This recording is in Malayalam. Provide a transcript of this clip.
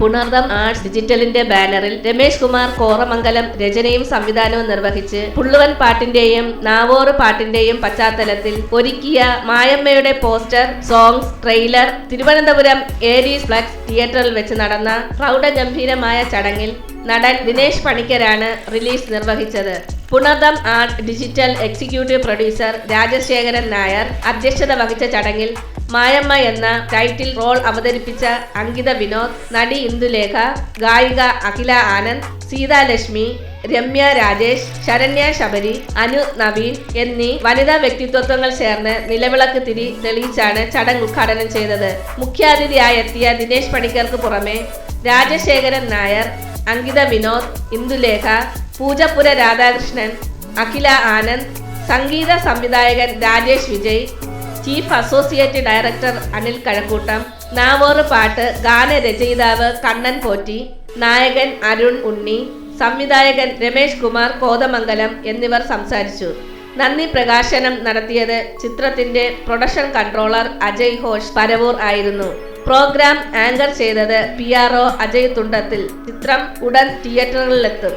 പുണർദം ആർട്സ് ഡിജിറ്റലിന്റെ ബാനറിൽ രമേശ് കുമാർ കോറമംഗലം രചനയും സംവിധാനവും നിർവഹിച്ച് പുള്ളുവൻ പാട്ടിന്റെയും നാവോറ് പാട്ടിന്റെയും പശ്ചാത്തലത്തിൽ ഒരുക്കിയ മായമ്മയുടെ poster songs trailer Thiruvananthapuram Ariesplex തിയേറ്ററിൽ വെച്ച് നടന്ന പ്രൗഢഗംഭീരമായ ചടങ്ങിൽ നടൻ ദിനേശ് പണിക്കരാണ് റിലീസ് നിർവഹിച്ചത്. Punartham art digital executive producer Rajasekharan Nair അധ്യക്ഷത വഹിച്ച ചടങ്ങിൽ മായമ്മ എന്ന ടൈറ്റിൽ റോൾ അവതരിപ്പിച്ച അങ്കിത വിനോദ് നടി ഇന്ദുലേഖ ഗായിക അഖില ആനന്ദ് സീതാലക്ഷ്മി രമ്യ രാജേഷ് ശരണ്യ ശബരി അനു നവീൻ എന്നീ വനിതാ വ്യക്തിത്വങ്ങൾ ചേർന്ന് നിലവിളക്ക് തിരി തെളിയിച്ചാണ് ചടങ്ങ് ഉദ്ഘാടനം ചെയ്തത്. മുഖ്യാതിഥിയായി എത്തിയ ദിനേശ് പണിക്കർക്ക് പുറമെ രാജശേഖരൻ നായർ അങ്കിത വിനോദ് ഇന്ദുലേഖ പൂജപ്പുര രാധാകൃഷ്ണൻ അഖില ആനന്ദ് സംഗീത സംവിധായകൻ Rajesh Vijay chief associate director Anil Kazhakkoottam നാവോറ് പാട്ട് ഗാനരചയിതാവ് കണ്ണൻ പോറ്റി നായകൻ അരുൺ ഉണ്ണി സംവിധായകൻ രമേശ് കുമാർ കോതമംഗലം എന്നിവർ സംസാരിച്ചു. നന്ദി പ്രകാശനം നടത്തിയത് ചിത്രത്തിന്റെ പ്രൊഡക്ഷൻ കൺട്രോളർ അജയ് ഘോഷ് പരവൂർ ആയിരുന്നു. പ്രോഗ്രാം ആങ്കർ ചെയ്തത് P R O Ajay Thundathil. ചിത്രം ഉടൻ തിയേറ്ററുകളിലെത്തും.